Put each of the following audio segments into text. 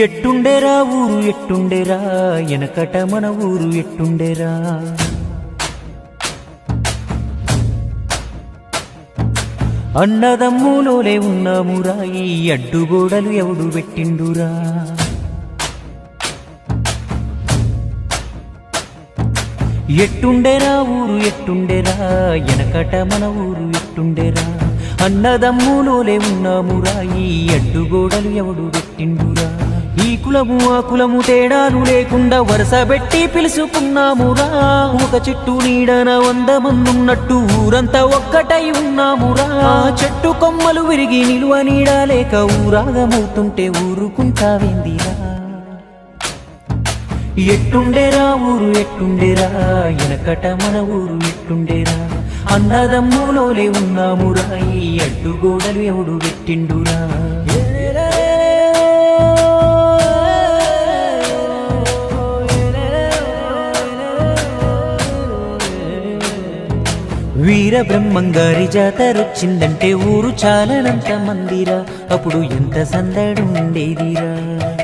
ఎట్టుండేరా ఊరు ఎట్టుండేరా? ఎనకట మన ఊరు ఎట్టుండేరా? అన్నదమ్ములోలే ఉన్నామురా ఈ అడ్డుగోడలు ఎవడు పెట్టిండురా? ఎట్టుండేరా ఊరు ఎట్టుండేరా? ఎనకట మన ఊరు ఎట్టుండేరా? అన్నదమ్ములోలే ఉన్నామురా ఈ అడ్డుగోడలు ఎవడు పెట్టిండురా? ఈ కులము ఆ కులము తేడాలు లేకుండా వరుస పెట్టి పిలుచుకున్నామురా ఒక చెట్టు నీడన వంద మందున్నట్టు ఊరంతా ఒక్కటై ఉన్నామురా. చెట్టు కొమ్మలు విరిగి నిలువ నీడ లేక ఊరాగమవుతుంటే ఊరుకుంటావేందిరా? ఎట్టుండేరా ఊరు ఎట్టుండేరా? ఎనకట మన ఊరు ఎట్టుండేరా? అన్నదమ్ములోనే ఉన్నామురా. ఈ అడ్డుగోడలు ఎవడు పెట్టిండురా? వీర బ్రహ్మంగారి జాతరొచ్చిందంటే ఊరు చాలనంత మందిరా. అప్పుడు ఎంత సందడుండేదిరా?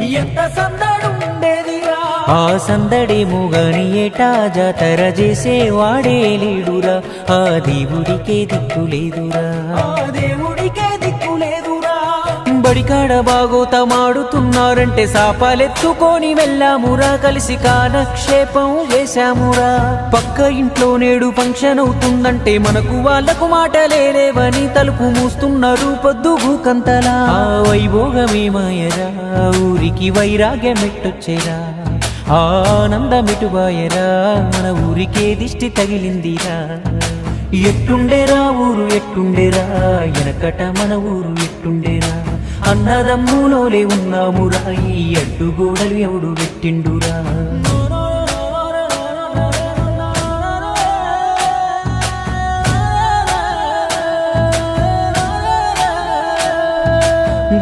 ఎంత సందడుండేదిరా? ఆ సందడేమో గాని ఏటా జాతర చేసే వాడే లేడురా. ఆ దేవుడికే దిక్కు లేదురా. ఆ దేవుడికే బడికాడ బాగోతమాడుతున్నారంటే సాపాలెత్తుకొని వెళ్ళామురా కలిసి కాలక్షేపం వేశామురా. పక్క ఇంట్లో నేడు ఫంక్షన్ అవుతుందంటే మనకు వాళ్ళకు మాటలేవని తలుపు మూస్తున్నారు పొద్దుగు కంతలా వైభోగమేమాయరా మాయరా ఊరికి వైరాగ్యం ఎట్టొచ్చేరా ఆనందమిటుబాయరా మన ఊరికే దిష్టి తగిలిందిరా. ఎట్టుండేరా ఊరు ఎట్టుండేరా ఎనకట మన ఊరు ఎట్టుండే అన్నదమ్ములోలే ఉన్నామురా ఈ అడ్డుగోడలు ఎవడు పెట్టిండురా?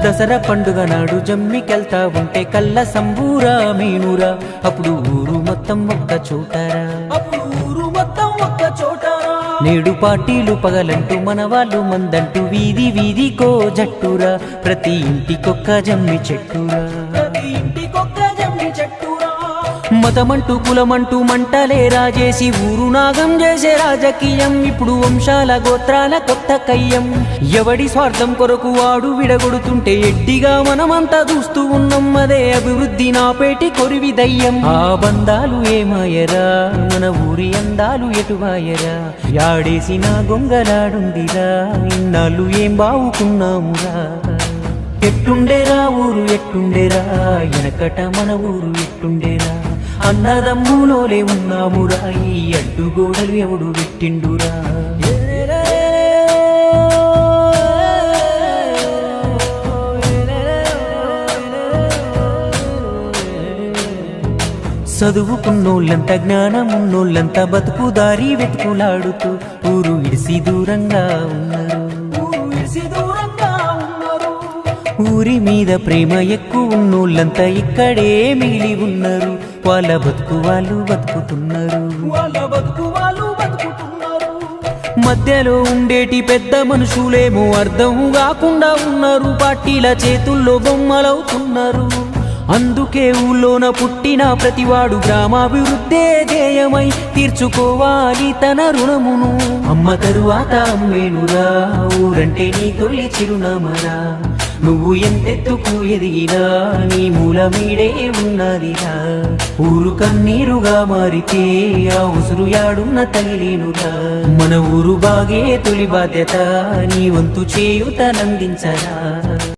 దసరా పండుగ నాడు జమ్మికెళ్తా ఉంటే కళ్ళ సంబూరా మీనురా. అప్పుడు ఊరు మొత్తం ఒక్క చోటరా? అప్పుడు ఊరు మొత్తం ఒక్క చోటరా నేడు పార్టీలు పగలంటూ మన వాళ్ళు మందంటూ వీధి వీధికో జట్టురా. ప్రతి ఇంటికొక్క జమ్మి చెట్టురా. మతమంటూ కులమంటూ మంటలే రాజేసి ఊరు నాగం చేసే రాజకీయం. ఇప్పుడు వంశాల గోత్రాల కొత్త కయ్యం. ఎవడి స్వార్థం కొరకు వాడు విడగొడుతుంటే ఎడ్డిగా మనమంతా చూస్తూ ఉన్నాం. అదే అభివృద్ధి నా పేటి కొరివి దయ్యం. ఆ బంధాలు ఏమాయరా? మన ఊరి అందాలు ఎటువాయరా? యాడేసిన గొంగలాడుందిరా. ఇన్నాళ్ళు ఏం బావుకున్నామురా? ఎట్టుండేరా ఊరు ఎట్టుండేరా? ఎనకట మన ఊరు ఎట్టుండేరా? అన్నదమ్ములోనే ఉన్నామురా ఈ అడ్డుగోడలు ఎవడు పెట్టిండురా? చదువుకున్నోళ్ళంత జ్ఞానమున్నోళ్ళంతా బతుకు దారి వెతుకులాడుతూ ఊరు ఇడిసి దూరంగా ఉన్నారు ఊరి మీద ప్రేమ ఎక్కువ ఉన్నోళ్ళంతా ఇక్కడే మిగిలి ఉన్నారు. వాళ్ళ బతుకు వాళ్ళు బతుకుతున్నారు. వాళ్ళ బతుకు వాళ్ళు బతుకుతున్నారు. మధ్యలో ఉండేటి పెద్ద మనుషులేమో అర్థం కాకుండా ఉన్నారు. పార్టీల చేతుల్లో బొమ్మలవుతున్నారు. అందుకే ఊళ్ళోన పుట్టిన ప్రతివాడు గ్రామాభివృద్ధే ధ్యేయమై తీర్చుకోవాలి తన రుణమును. అమ్మ తరువాత అమ్మేనురా ఊరంటే నీ తొలి చిరునామరా. నువ్వు ఎంతెత్తుకు ఎదిగినా నీ మూలమీడే ఉన్నదిరా. ఊరు కన్నీరుగా మారితే ఆ ఉసురు యాడున్న తగిలేనురా. మన ఊరు బాగే తొలి బాధ్యత నీ వంతు చేయుతనందించరా.